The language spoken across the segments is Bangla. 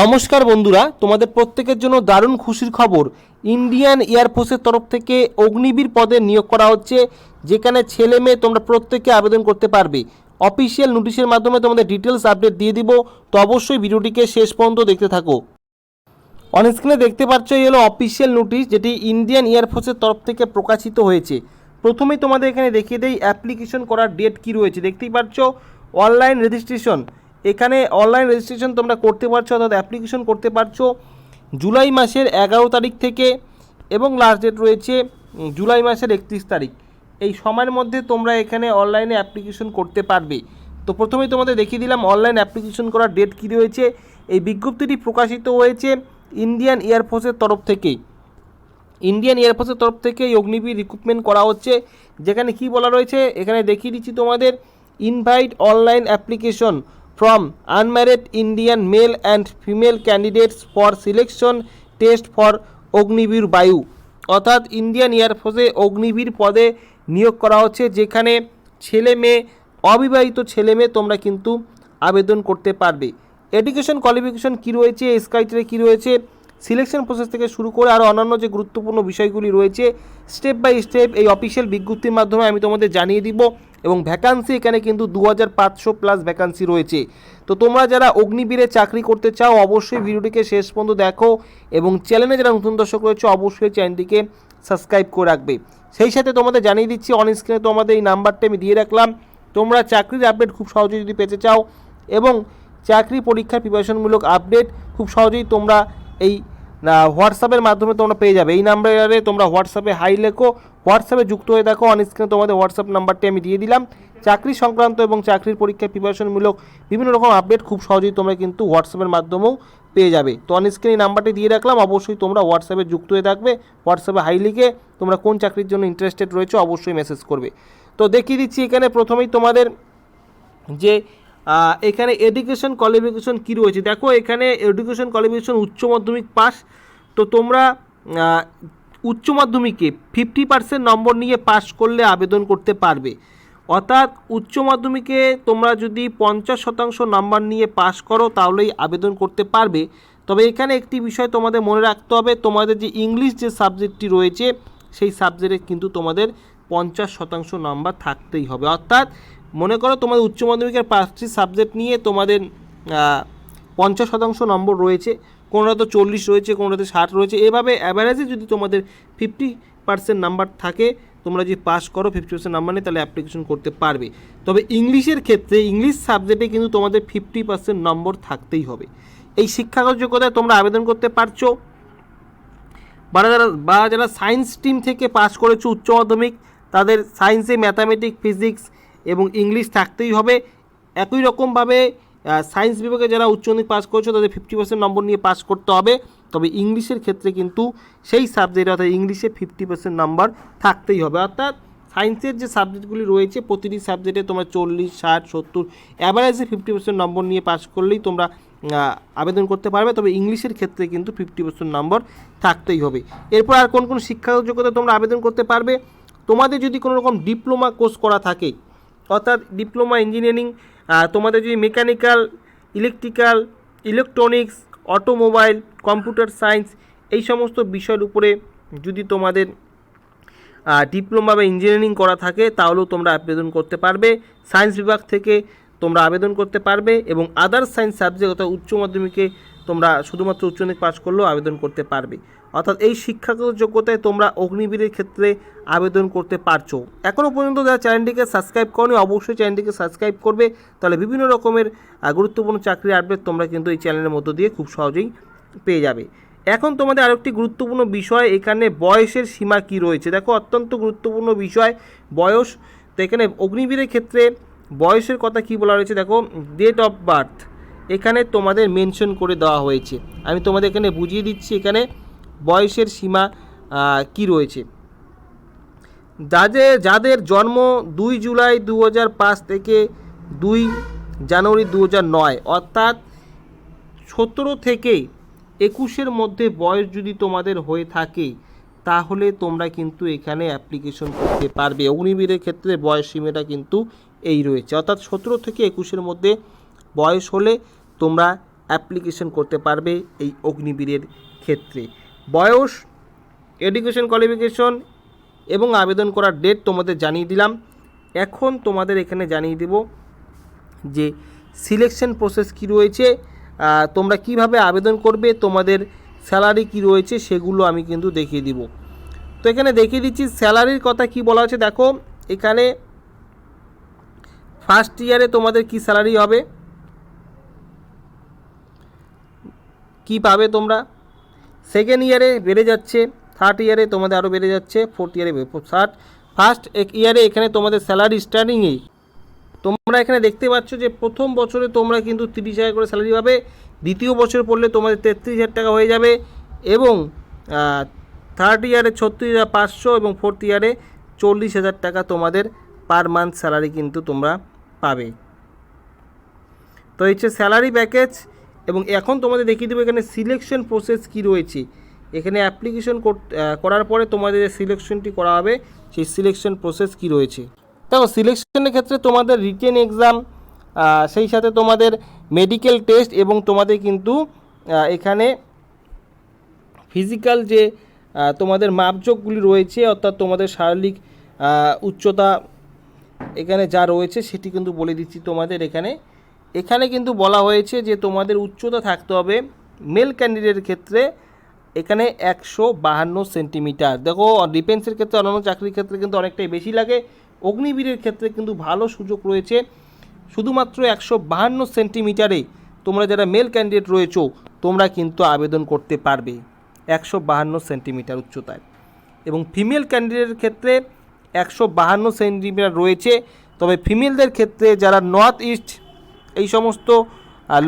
নমস্কার বন্ধুরা, তোমাদের প্রত্যেকের জন্য দারুণ খুশির খবর। ইন্ডিয়ান এয়ারফোর্সের তরফ থেকে অগ্নিবীর পদে নিয়োগ করা হচ্ছে, যেখানে ছেলে মেয়ে তোমরা প্রত্যেকে আবেদন করতে পারবে। অফিসিয়াল নোটিশের মাধ্যমে তোমাদের ডিটেলস আপডেট দিয়ে দিব, তো অবশ্যই ভিডিওটিকে শেষ পর্যন্ত দেখতে থাকো। অন স্ক্রিনে দেখতে পাচ্ছ, এই হলো অফিসিয়াল নোটিশ, যেটি ইন্ডিয়ান এয়ারফোর্সের তরফ থেকে প্রকাশিত হয়েছে। প্রথমেই তোমাদের এখানে দেখিয়ে দেই, অ্যাপ্লিকেশন করার ডেট কী রয়েছে, দেখতেই পাচ্ছ, অনলাইন রেজিস্ট্রেশন। এখানে অনলাইন রেজিস্ট্রেশন তোমরা করতে পারছ, অর্থাৎ অ্যাপ্লিকেশন করতে পারছ। জুলাই মাসের এগারো তারিখ থেকে এবং লাস্ট ডেট রয়েছে জুলাই মাসের একত্রিশ তারিখ। এই সময়ের মধ্যে তোমরা এখানে অনলাইনে অ্যাপ্লিকেশন করতে পারবে। তো প্রথমেই তোমাদের দেখিয়ে দিলাম অনলাইন অ্যাপ্লিকেশন করার ডেট কী রয়েছে। এই বিজ্ঞপ্তিটি প্রকাশিত হয়েছে ইন্ডিয়ান এয়ারফোর্সের তরফ থেকেই ইন্ডিয়ান এয়ারফোর্সের তরফ থেকে এই অগ্নিবীর রিক্রুটমেন্ট করা হচ্ছে। যেখানে কি বলা রয়েছে, এখানে দেখিয়ে দিচ্ছি তোমাদের invite online application from unmarried Indian male and female candidates for selection test for Agniveer Vayu অর্থাৎ ইন্ডিয়ান এয়ারফোর্সে অগ্নিবীর পদে নিয়োগ করা হচ্ছে, যেখানে ছেলে মেয়ে, অবিবাহিত ছেলে মেয়ে তোমরা কিন্তু আবেদন করতে পারবে। এডুকেশন কোয়ালিফিকেশন কী রয়েছে স্কাইটারে কী রয়েছে সিলেকশন প্রসেস থেকে শুরু করে আরও অন্যান্য যে গুরুত্বপূর্ণ বিষয়গুলি রয়েছে স্টেপ বাই স্টেপ এই অফিসিয়াল বিজ্ঞপ্তির মাধ্যমে আমি তোমাদের জানিয়ে দিব। এবং ভ্যাকান্সি এখানে কিন্তু দু হাজার পাঁচশো প্লাস ভ্যাকান্সি রয়েছে। তো তোমরা যারা অগ্নিবীরে চাকরি করতে চাও, অবশ্যই ভিডিওটিকে শেষ পর্যন্ত দেখো এবং চ্যানেলে যারা নতুন দর্শক রয়েছে, অবশ্যই চ্যানেলটিকে সাবস্ক্রাইব করে রাখবে। সেই সাথে তোমাদের জানিয়ে দিচ্ছি অন স্ক্রিনে তোমাদের এই নাম্বারটা আমি দিয়ে রাখলাম। তোমরা চাকরির আপডেট খুব সহজেই যদি পেতে চাও এবং চাকরি পরীক্ষার প্রিপারেশনমূলক আপডেট খুব সহজেই তোমরা এই হোয়াটসঅ্যাপের মাধ্যমে তোমরা পেয়ে যাবে। এই নাম্বারে তোমরা হোয়াটসঅ্যাপে হাই লেখো, হোয়াটসঅ্যাপে যুক্ত হয়ে দেখো অন স্ক্রিনে তোমাদের হোয়াটসঅ্যাপ নাম্বারটি আমি দিয়ে দিলাম। চাকরি সংক্রান্ত এবং চাকরির পরীক্ষার প্রিপারেশনমূলক বিভিন্ন রকম আপডেট খুব সহজেই তোমরা কিন্তু হোয়াটসঅ্যাপের মাধ্যমেও পেয়ে যাবে। তো অন স্ক্রিনে নাম্বারটি দিয়ে রাখলাম, অবশ্যই তোমরা হোয়াটসঅ্যাপে যুক্ত হয়ে থাকবে, হোয়াটসঅ্যাপে হাই লিখে তোমরা কোন চাকরির জন্য ইন্টারেস্টেড রয়েছে অবশ্যই মেসেজ করবে। তো দেখিয়ে দিচ্ছি এখানে প্রথমেই তোমাদের যে এখানে এডুকেশন কোয়ালিফিকেশন কী রয়েছে? দেখো, এখানে এডুকেশন কোয়ালিফিকেশন উচ্চ মাধ্যমিক পাস। তো তোমরা উচ্চ মাধ্যমিকে ফিফটি পার্সেন্ট নম্বর নিয়ে পাস করলে আবেদন করতে পারবে। অর্থাৎ উচ্চ মাধ্যমিকে তোমরা যদি পঞ্চাশ শতাংশ নাম্বার নিয়ে পাস করো, তাহলেই আবেদন করতে পারবে। তবে এখানে একটি বিষয় তোমাদের মনে রাখতে হবে, তোমাদের যে ইংলিশ যে সাবজেক্টটি রয়েছে, সেই সাবজেক্টে কিন্তু তোমাদের পঞ্চাশ শতাংশ নাম্বার থাকতেই হবে। অর্থাৎ মনে করো তোমাদের উচ্চ মাধ্যমিকের পাঁচটি সাবজেক্ট নিয়ে তোমাদের পঞ্চাশ শতাংশ নম্বর রয়েছে, কোনোটাতে চল্লিশ রয়েছে, কোনোটাতে ষাট রয়েছে, এভাবে অ্যাভারেজে যদি তোমাদের ফিফটি পার্সেন্ট নাম্বার থাকে, তোমরা যদি পাস করো ফিফটি পার্সেন্ট নাম্বার নিয়ে, তাহলে অ্যাপ্লিকেশন করতে পারবে। তবে ইংলিশের ক্ষেত্রে ইংলিশ সাবজেক্টে কিন্তু তোমাদের ফিফটি পার্সেন্ট নম্বর থাকতেই হবে। এই শিক্ষাগত যোগ্যতায় তোমরা আবেদন করতে পারছ। বা যারা বা যারা সায়েন্স স্ট্রিম থেকে পাস করেছে উচ্চ মাধ্যমিক, তাদের সায়েন্সে ম্যাথামেটিক্স ফিজিক্স এবং ইংলিশ থাকতেই হবে। একই রকমভাবে সায়েন্স বিভাগে যারা উচ্চ মাধ্যমিক পাস করেছে, তাদের ফিফটি পার্সেন্ট নম্বর নিয়ে পাস করতে হবে। তবে ইংলিশের ক্ষেত্রে কিন্তু সেই সাবজেক্ট অর্থাৎ ইংলিশে ফিফটি পার্সেন্ট নাম্বার থাকতেই হবে। অর্থাৎ সায়েন্সের যে সাবজেক্টগুলি রয়েছে, প্রতিটি সাবজেক্টে তোমরা চল্লিশ, ষাট, সত্তর অ্যাভারেজে ফিফটি পার্সেন্ট নম্বর নিয়ে পাস করলেই তোমরা আবেদন করতে পারবে। তবে ইংলিশের ক্ষেত্রে কিন্তু ফিফটি পার্সেন্ট নম্বর থাকতেই হবে। এরপর আর কোন কোন শিক্ষাগত যোগ্যতা তোমরা আবেদন করতে পারবে? তোমাদের যদি কোনো রকম ডিপ্লোমা কোর্স করা থাকে অর্থাৎ ডিপ্লোমা ইঞ্জিনিয়ারিং তোমাদের যদি mechanical, electrical, electronics, automobile, computer science এই সমস্ত বিষয়ের উপরে যদি তোমাদের ডিপ্লোমা বা ইঞ্জিনিয়ারিং করা থাকে, তাহলেও তোমরা আবেদন করতে পারবে। সায়েন্স বিভাগ থেকে তোমরা আবেদন করতে পারবে এবং আদার্স সায়েন্স সাবজেক্ট অর্থাৎ উচ্চ মাধ্যমিকে তোমরা শুধুমাত্র উচ্চ মাধ্যমিক পাস করলেও আবেদন করতে পারবে। অর্থাৎ এই শিক্ষাগত যোগ্যতায় তোমরা অগ্নিবীরের ক্ষেত্রে আবেদন করতে পারছ। এখনও পর্যন্ত যারা চ্যানেলটিকে সাবস্ক্রাইব করনি, অবশ্যই চ্যানেলটিকে সাবস্ক্রাইব করবে। তাহলে বিভিন্ন রকমের গুরুত্বপূর্ণ চাকরির আপডেট তোমরা কিন্তু এই চ্যানেলের মধ্য দিয়ে খুব সহজেই পেয়ে যাবে। এখন তোমাদের আরেকটি গুরুত্বপূর্ণ বিষয়, এখানে বয়সের সীমা কি রয়েছে? দেখো, অত্যন্ত গুরুত্বপূর্ণ বিষয়, বয়স। তো এখানে অগ্নিবীরের ক্ষেত্রে বয়সের কথা কি বলা রয়েছে? দেখো ডেট অফ বার্থ এখানে তোমাদের মেনশন করে দেওয়া হয়েছে। আমি তোমাদের এখানে বুঝিয়ে দিচ্ছি, এখানে বয়সের সীমা কি রয়েছে? যাদের যাদের জন্ম দুই জুলাই দু থেকে দুই জানুয়ারি দু নয়, অর্থাৎ সতেরো থেকে একুশের মধ্যে বয়স যদি তোমাদের হয়ে থাকে, তাহলে তোমরা কিন্তু এখানে অ্যাপ্লিকেশন করতে পারবে। অগ্নিবীরের ক্ষেত্রে বয়স সীমাটা কিন্তু এই রয়েছে। অর্থাৎ সতেরো থেকে একুশের মধ্যে বয়স হলে তোমরা অ্যাপ্লিকেশন করতে পারবে এই অগ্নিবীরের ক্ষেত্রে। বয়স এডুকেশন কোয়ালিফিকেশন এবং আবেদন করার ডেট তোমাদের জানিয়ে দিলাম। এখন তোমাদের এখানে জানিয়ে দেব যে সিলেকশন প্রসেস কি রয়েছে তোমরা কীভাবে আবেদন করবে, তোমাদের স্যালারি কি রয়েছে সেগুলো আমি কিন্তু দেখিয়ে দিব। তো এখানে দেখিয়ে দিচ্ছি স্যালারির কথা কি বলা হচ্ছে দেখো, এখানে ফার্স্ট ইয়ারে তোমাদের কি স্যালারি হবে? কি পাবে তোমরা? সেকেন্ড ইয়ারে বেড়ে যাচ্ছে থার্ড ইয়ারে তোমাদের আরও বেড়ে যাচ্ছে ফোর্থ ইয়ারে থার্ড ফার্স্ট এক ইয়ারে এখানে তোমাদের স্যালারি স্টার্টিংয়েই তোমরা এখানে দেখতে পাচ্ছ যে প্রথম বছরে তোমরা কিন্তু তিরিশ হাজার করে স্যালারি পাবে, দ্বিতীয় বছর পড়লে তোমাদের তেত্রিশ হাজার টাকা হয়ে যাবে এবং থার্ড ইয়ারে ছত্রিশ হাজার পাঁচশো এবং ফোর্থ ইয়ারে চল্লিশ হাজার টাকা তোমাদের পার মান্থ স্যালারি কিন্তু তোমরা পাবে। তো হচ্ছে স্যালারি প্যাকেজ এবং এখন তোমাদের দেখিয়ে দেবো এখানে সিলেকশন প্রসেস কি রয়েছে। এখানে অ্যাপ্লিকেশন করার পরে তোমাদের যে সিলেকশনটি করা হবে, সেই সিলেকশন প্রসেস কি রয়েছে। দেখো সিলেকশনের ক্ষেত্রে তোমাদের রিটেন এক্সাম সেই সাথে তোমাদের মেডিকেল টেস্ট এবং তোমাদের কিন্তু এখানে ফিজিক্যাল যে তোমাদের মাপজোকগুলি রয়েছে, অর্থাৎ তোমাদের শারীরিক উচ্চতা এখানে যা রয়েছে, সেটি কিন্তু বলে দিচ্ছি তোমাদের এখানে। এখানে কিন্তু বলা হয়েছে যে তোমাদের উচ্চতা থাকতে হবে মেল ক্যান্ডিডেটের ক্ষেত্রে এখানে একশো বাহান্ন সেন্টিমিটার। দেখো ডিফেন্সের ক্ষেত্রে, অন্যান্য চাকরির ক্ষেত্রে কিন্তু অনেকটাই বেশি লাগে। অগ্নিবীরের ক্ষেত্রে কিন্তু ভালো সুযোগ রয়েছে। শুধুমাত্র একশো বাহান্ন সেন্টিমিটারে তোমরা যারা মেল ক্যান্ডিডেট রয়েছো, তোমরা কিন্তু আবেদন করতে পারবে একশো বাহান্ন সেন্টিমিটার উচ্চতায়। এবং ফিমেল ক্যান্ডিডেটের ক্ষেত্রে একশো বাহান্ন সেন্টিমিটার রয়েছে। তবে ফিমেলদের ক্ষেত্রে যারা নর্থ ইস্ট এই সমস্ত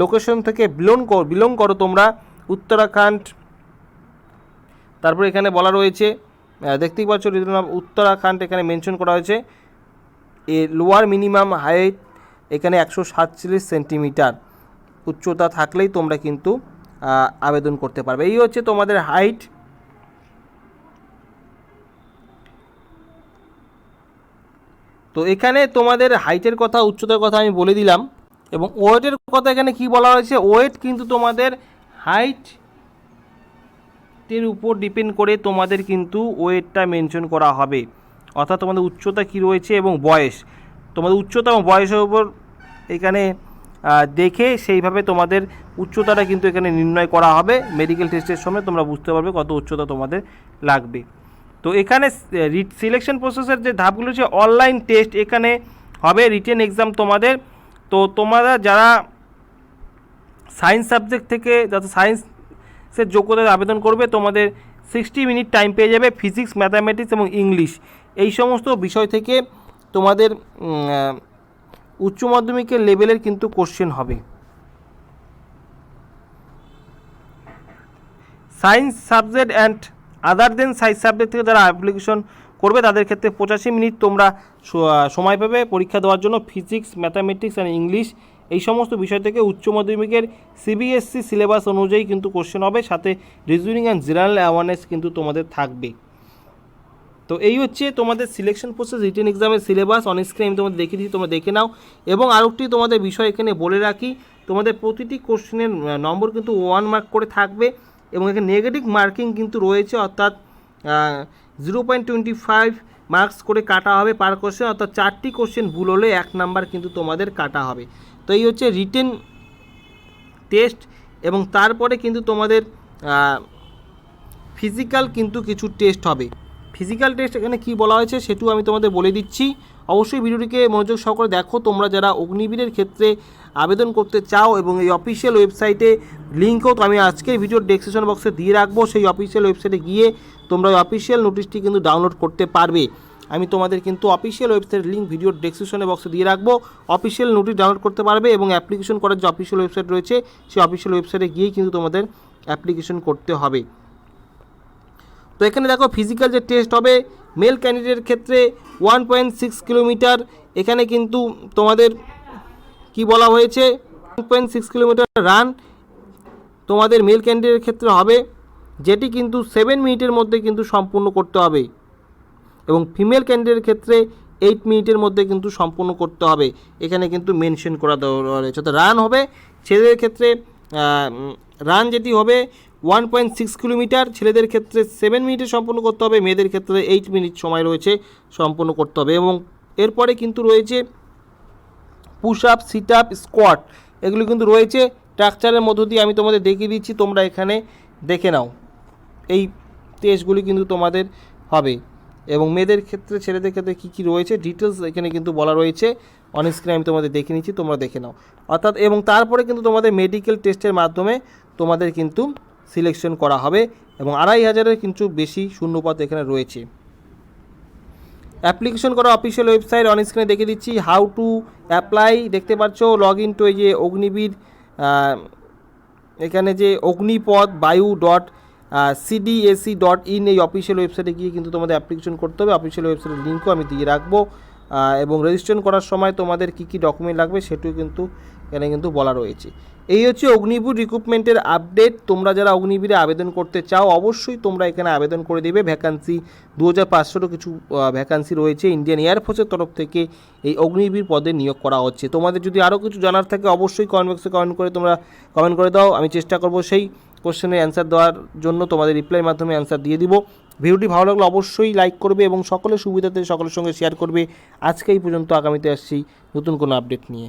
লোকেশন থেকে বিলং কর বিলং করো তোমরা। উত্তরাখণ্ড। তারপর এখানে বলা রয়েছে দেখতেই পাচ্ছ রিজনাল উত্তরাখণ্ড এখানে মেনশন করা হয়েছে। এ লোয়ার মিনিমাম হাইট এখানে একশো সাতচল্লিশ সেন্টিমিটার উচ্চতা থাকলেই তোমরা কিন্তু আবেদন করতে পারবে। এই হচ্ছে তোমাদের হাইট তো এখানে তোমাদের হাইটের কথা, উচ্চতার কথা আমি বলে দিলাম। এবং ওয়েটের কথা এখানে কি বলা হয়েছে? ওয়েট কিন্তু তোমাদের হাইট এর উপর ডিপেন্ড করে তোমাদের কিন্তু ওয়েটটা মেনশন করা হবে। অর্থাৎ তোমাদের উচ্চতা কি রয়েছে এবং বয়স। তোমাদের উচ্চতা এবং বয়সের উপর এখানে দেখে সেইভাবে তোমাদের উচ্চতাটা কিন্তু এখানে নির্ণয় করা হবে। মেডিকেল টেস্টের সময় তোমরা বুঝতে পারবে কত উচ্চতা তোমাদের লাগবে। তো এখানে সিলেকশন প্রসেসের যে ধাপগুলো হচ্ছে অনলাইন টেস্ট এখানে হবে। রিটেন এক্সাম তোমাদের তো তোমরা যারা সায়েন্স সাবজেক্ট থেকে যত সায়েন্সের যোগ্যতায় আবেদন করবে, তোমাদের সিক্সটি মিনিট টাইম পেয়ে যাবে ফিজিক্স ম্যাথামেটিক্স এবং ইংলিশ এই সমস্ত বিষয় থেকে তোমাদের উচ্চ মাধ্যমিকের লেভেলের কিন্তু কোশ্চেন হবে। Science subject and other then science subject থেকে যারা অ্যাপ্লিকেশন করবে, তাদের ক্ষেত্রে পঁচাশি মিনিট তোমরা সময় পাবে পরীক্ষা দেওয়ার জন্য, ফিজিক্স, ম্যাথামেটিক্স অ্যান্ড ইংলিশ, এই সমস্ত বিষয় থেকে উচ্চ মাধ্যমিকের সিবিএসসি সিলেবাস অনুযায়ী কিন্তু কোশ্চেন হবে, সাথে রিজনিং অ্যান্ড জেনারেল অ্যাওয়ারনেস কিন্তু তোমাদের থাকবে। তো এই হচ্ছে তোমাদের সিলেকশন প্রসেস রিটেন এক্সামের সিলেবাস অন স্ক্রিন আমি তোমাদের দেখিয়ে দিচ্ছি, তোমরা দেখে নাও। এবং আরেকটি তোমাদের বিষয় এখানে বলে রাখি, তোমাদের প্রতিটি কোশ্চেনের নম্বর কিন্তু ওয়ান মার্ক করে থাকবে এবং এখানে নেগেটিভ মার্কিং কিন্তু রয়েছে, অর্থাৎ zero point twenty five marks করে কাটা হবে পার কোশ্চেন অর্থাৎ চারটি কোশ্চেন ভুল হলে এক নাম্বার কিন্তু তোমাদের কাটা হবে। তো এই হচ্ছে রিটেন টেস্ট এবং তারপরে কিন্তু তোমাদের ফিজিক্যাল কিন্তু কিছু টেস্ট হবে। ফিজিক্যাল টেস্ট এখানে কি বলা হয়েছে সেটু আমি তোমাদের বলে দিচ্ছি। অবশ্যই ভিডিওটিকে মনোযোগ সহকারে দেখো। তোমরা যারা অগ্নিবীরের ক্ষেত্রে আবেদন করতে চাও এবং এই অফিসিয়াল ওয়েবসাইটে লিঙ্কও তো আমি আজকের ভিডিওর ডেসক্রিপশন বক্সে দিয়ে রাখব, সেই অফিসিয়াল ওয়েবসাইটে গিয়ে তোমরা ওই অফিসিয়াল নোটিশটি কিন্তু ডাউনলোড করতে পারবে। আমি তোমাদের কিন্তু অফিসিয়াল ওয়েবসাইটের লিঙ্ক ভিডিওর ডেসক্রিপশনে বক্সে দিয়ে রাখব। অফিসিয়াল নোটিশ ডাউনলোড করতে পারবে এবং অ্যাপ্লিকেশন করার যে অফিসিয়াল ওয়েবসাইট রয়েছে, সেই অফিসিয়াল ওয়েবসাইটে গিয়েই কিন্তু তোমাদের অ্যাপ্লিকেশন করতে হবে। তো এখানে দেখো ফিজিক্যাল যে টেস্ট হবে মেল ক্যান্ডিডেটের ক্ষেত্রে ওয়ান পয়েন্ট সিক্স কিলোমিটার এখানে কিন্তু তোমাদের কি বলা হয়েছে? One point six kilometre run তোমাদের মেল ক্যান্ডিডেটের ক্ষেত্রে হবে, যেটি কিন্তু সেভেন মিনিটের মধ্যে কিন্তু সম্পূর্ণ করতে হবে। এবং ফিমেল ক্যান্ডিডেটের ক্ষেত্রে এইট মিনিটের মধ্যে কিন্তু সম্পূর্ণ করতে হবে। এখানে কিন্তু মেনশন করা দেওয়া রয়েছে। তো রান হবে। ছেলেদের ক্ষেত্রে রান যেটি হবে ওয়ান পয়েন্ট সিক্স কিলোমিটার। ছেলেদের ক্ষেত্রে সেভেন মিনিটে সম্পূর্ণ করতে হবে, মেয়েদের ক্ষেত্রে এইট মিনিট সময় রয়েছে সম্পূর্ণ করতে হবে এবং এরপরে কিন্তু রয়েছে push up sit up squat এগুলো কিন্তু রয়েছে। স্ট্রাকচারের মধ্য দিয়ে আমি তোমাদের দেখিয়ে দিচ্ছি, তোমরা এখানে দেখে নাও। এই টেস্টগুলি কিন্তু তোমাদের হবে এবং মেয়েদের ক্ষেত্রে, ছেলেদের ক্ষেত্রে কী কী রয়েছে ডিটেলস এখানে কিন্তু বলা রয়েছে। অন স্ক্রিনে আমি তোমাদের দেখে নিচ্ছি, তোমরা দেখে নাও। অর্থাৎ এবং তারপরে কিন্তু তোমাদের মেডিকেল টেস্টের মাধ্যমে তোমাদের কিন্তু সিলেকশন করা হবে এবং আড়াই হাজারের কিন্তু বেশি শূন্যপদ এখানে রয়েছে। অ্যাপ্লিকেশন করা অফিসিয়াল ওয়েবসাইট অন স্ক্রিনে দেখে দিচ্ছি। হাউ টু অ্যাপ্লাই দেখতে পাচ্ছ লগ ইন টু এই যে অগ্নিবীর এখানে যে Agnipath Vayu dot CDAC dot in এই অফিসিয়াল ওয়েবসাইটে গিয়ে কিন্তু তোমাদের অ্যাপ্লিকেশন করতে হবে। অফিসিয়াল ওয়েবসাইটের লিঙ্কও আমি দিয়ে রাখব। এবং রেজিস্ট্রেশন করার সময় তোমাদের কী কী ডকুমেন্ট লাগবে সেটিও কিন্তু এখানে কিন্তু বলা রয়েছে। এই হচ্ছে অগ্নিবীর রিক্রুটমেন্টের আপডেট তোমরা যারা অগ্নিবীরে আবেদন করতে চাও, অবশ্যই তোমরা এখানে আবেদন করে দেবে। ভ্যাকান্সি দু হাজার পাঁচশোরও কিছু ভ্যাকান্সি রয়েছে। ইন্ডিয়ান এয়ারফোর্সের তরফ থেকে এই অগ্নিবীর পদে নিয়োগ করা হচ্ছে। তোমাদের যদি আরও কিছু জানার থাকে, অবশ্যই কমেন্ট বক্সে কমেন্ট করে তোমরা কমেন্ট করে দাও। আমি চেষ্টা করব সেই কোশ্চেনের অ্যান্সার দেওয়ার জন্য তোমাদের রিপ্লাইয়ের মাধ্যমে অ্যান্সার দিয়ে দিব। ভিডিওটি ভালো লাগলে অবশ্যই লাইক করবে এবং সকলের সুবিধাতে সকলের সঙ্গে শেয়ার করবে। আজকে এই পর্যন্ত, আগামীতে আসছি নতুন কোনো আপডেট নিয়ে।